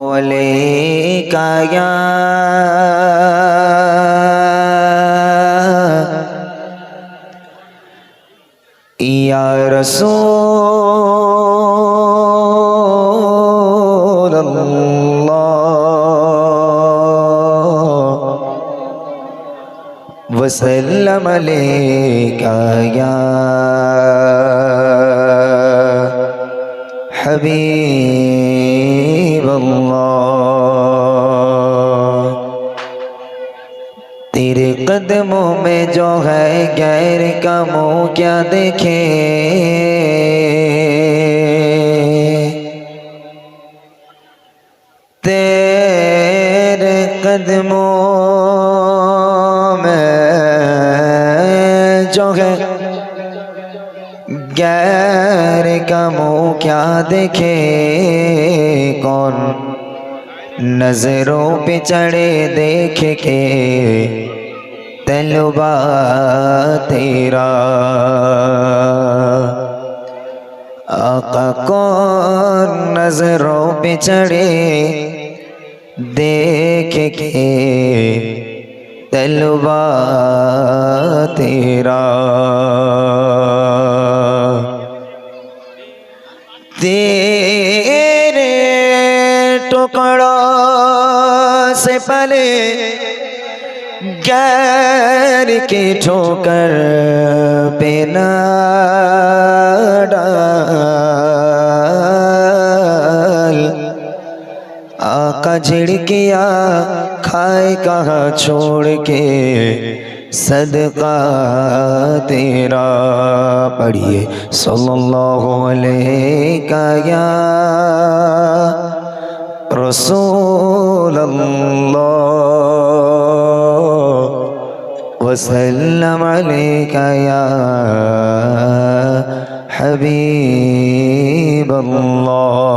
مولیک یا یا رسول الله وسلم عليك يا حبيب اللہ تیرے قدموں میں جو ہے غیر کا क्या کیا دیکھیں تیرے قدموں میں جو गैर का मुँह क्या देखे? कौन नज़रों पे चढ़े देख के? तलबा तेरा। आका कौन नज़रों पे चढ़े देख के? तलबा तेरा। तेरे टुकड़ों से पले गैर की ठोकर पे आका झिड़किया खाए कहा छोड़ के صدقہ تیرا پڑھیے صلی اللہ علیہ کا یا رسول اللہ وسلم علیکہ یا حبیب اللہ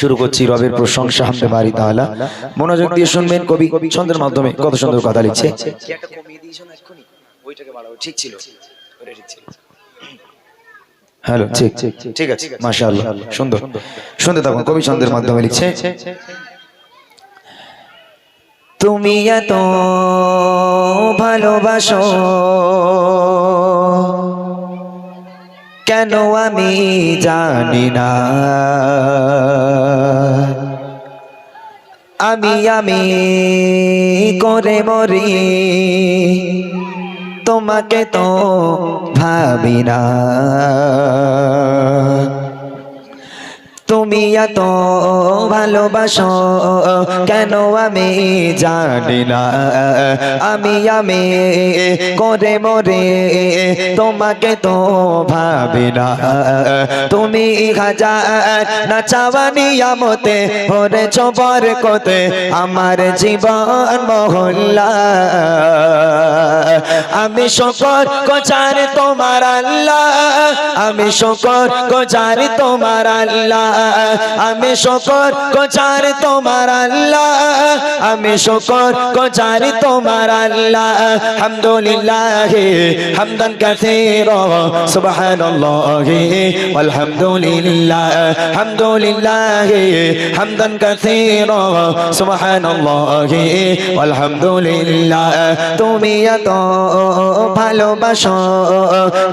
শুরু করছি রবের প্রশংসা হামদে বাড়ি তাআলা। মনোযোগ দিয়ে শুনবেন কবি ছন্দের মাধ্যমে কত সুন্দর কথা লিখছে। ঠিক ছিল। হ্যালো ঠিক। ঠিক আছে মাশাআল্লাহ সুন্দর। শুনতে থাকুন কবি ছন্দের মাধ্যমে লিখছে। তুমি এত ভালোবাসো। কেন আমি জানি না? আমি আমি করে মরি তোমাকে তো ভাবি না। তুমি এত ভালোবাসো, কেন আমি জানি না? আমি আমি করে মরে তোমাকে তো ভাবি না। তুমি হাজার না চাওয়ানি আমতে ভরে চবর কোতে আমার জীবন মহল্লা। আমি শকর কোচার তোমার আল্লাহ, আমি শকর কোচার তোমার আল্লাহ। আমি শকর কোচার তোমার আল্লাহ। আমি শকর কোচার তোমার আল্লাহ। হামদুলিল্লাহ হামদান কাসীরা, সুবহানাল্লাহ আলহামদুলিল্লাহ হামদুলিল্লাহ হামদান কাসীরা, সুবহানাল্লাহ আলহামদুলিল্লাহ তুমি এত ভালোবাসো,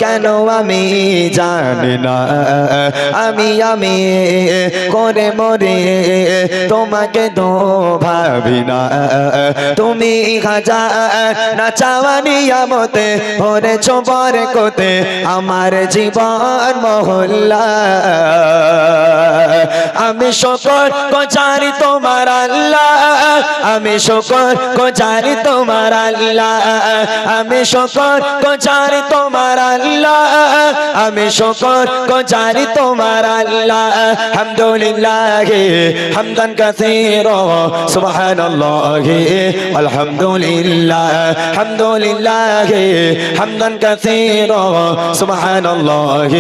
কেন আমি জানি না? আমি আমি করে মরে, তোমাকে তো ভাবি না। তুমি খাজা, না চাওয়ানি আমতে ভরে চোপর কোতে আমার জীবন মহল্লা। আমি সকল কচারি তোমার আল্লাহ। আমি শকর কোচারি তোমার আল্লাহ। আমি শকর কোচারি তোমার আল্লাহ। আমি শকর কোচারি তোমার আল্লাহ। হামদুলিল্লাহ হামদান কাসীরা সুবহানাল্লাহ আলহামদুলিল্লাহ। হামদুলিল্লাহ হামদান কাসীরা সুবহানাল্লাহ।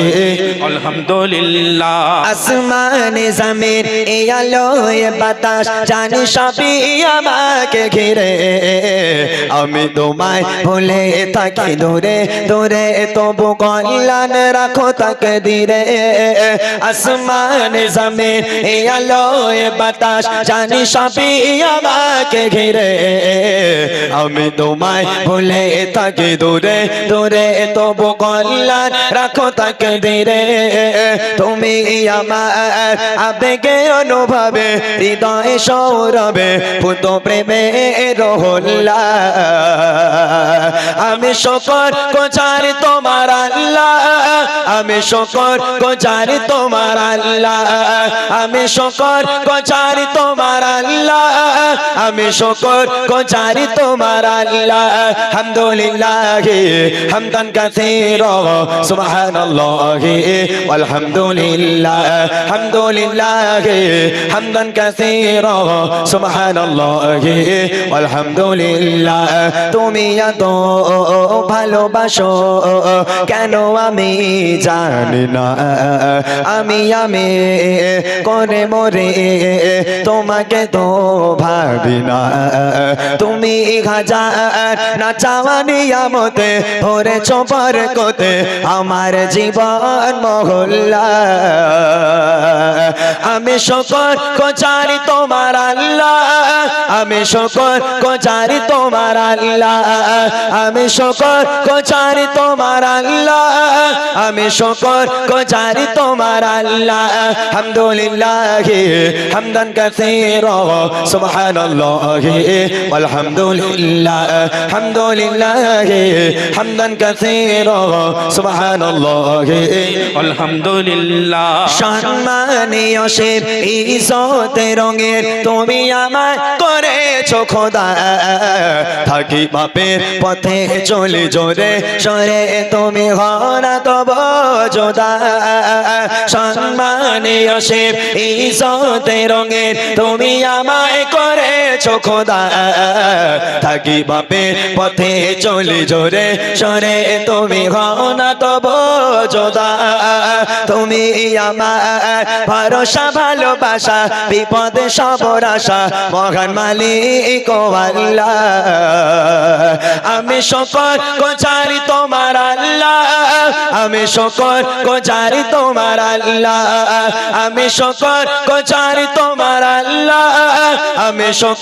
আলহামদুলিল্লাহ। আসমানে জমিন এই আলোয় বাতাস জানি সবই আমাকে ঘিরে, আমি তোমায় ভুলে থাকি দূরে দূরে, তবু কল্যাণ রাখো তাকে দিরে আসমান, জমিন, এই আলোয় বাতাস, জানি সবই আমাকে ঘিরে। আমি তোমায় ভুলে থাকি দূরে দূরে, তবু কল্যাণ রাখো তাকে দিরে তুমি আমার আবেগে অনুভবে, হৃদয়ে সৌরভে পুত প্রেমের হোল্লা আমি শকর কোচার তোমার আল্লাহ। আমি শকর কোচার তোমার আল্লাহ। আমি শকর কোচার তোমার আল্লাহ। আমি শকর কোচার তোমার আল্লাহ। হামদুলিল্লাহ হামদান কাসীর। সুবহানাল্লাহ আলহামদুলিল্লাহ হামদুলিল্লাহ হামদান কাসীর। সুবহানাল্লাহ। আল্লাহে, আলহামদুলিল্লাহ, তুমি এত ভালোবাসো, কেন আমি জানি না? আমি আমি করে মরে তোমাকে তো ভাবি না। তুমি খাজা না চাওয়ানি আমতে ভরে চপার কোতে আমার জীবন মহল্লা। আমি শকর কচারি তোমার আল্লাহ। আমি শকর কচারি তোমার আল্লাহ। আমি শকর কচারি তোমার আল্লাহ। আমি শকর কচারি তোমার আল্লাহ। হামদুলিল্লাহ, হামদান কাসীর, সুবহানাল্লাহ, আলহামদুলিল্লাহ, হামদুলিল্লাহ, হামদান কাসীর, সুবহানাল্লাহ, আলহামদুলিল্লাহ। সম্মানীয় শের ইজ্জতের রঙের তুমি আমার করেছ খোদা? থাকি বাপের পথে চলে জোরে। সরে তুমি হরা তব জোদা। সম্মানীয় শিব ইসতে রঙের তুমি আমায় খোদা। থাকি পথে চলে জোরে সরে। তুমি তব যোদা। তুমি আমার ভরসা, ভালোবাসা মহান মালিক আল্লাহ। আমি শকর কোচারি তোমার আল্লাহ। আমি শকর কোচারি তোমার আল্লাহ। আমি শকর তোমার আল্লাহ। আমি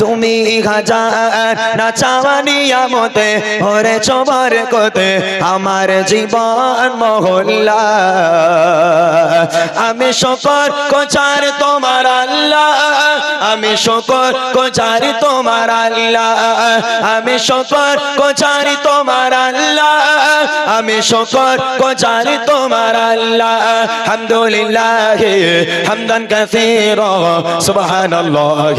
তুমি হাজার না চাওয়া নিয়ামতে ভরে চোবার কোতে, আমার জীবন মহল্লা। আমি শকর কোচার তোমার আল্লাহ, আমি শকর কোচারি তোমার আল্লাহ, আমি শকর কোচারি তোমার আল্লাহ, আমি শকর কোচারি তোমার আল্লাহ। হামদুলিল্লাহ হামদান কাসীরা, সুবহানাল্লাহ।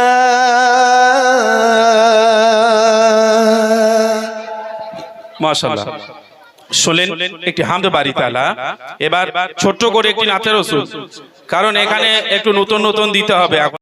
একটি হামদ বাড়ি তালা। এবার ছোট্ট করে একটি নাচের ওষুধ। কারণ এখানে একটু নতুন নতুন দিতে হবে।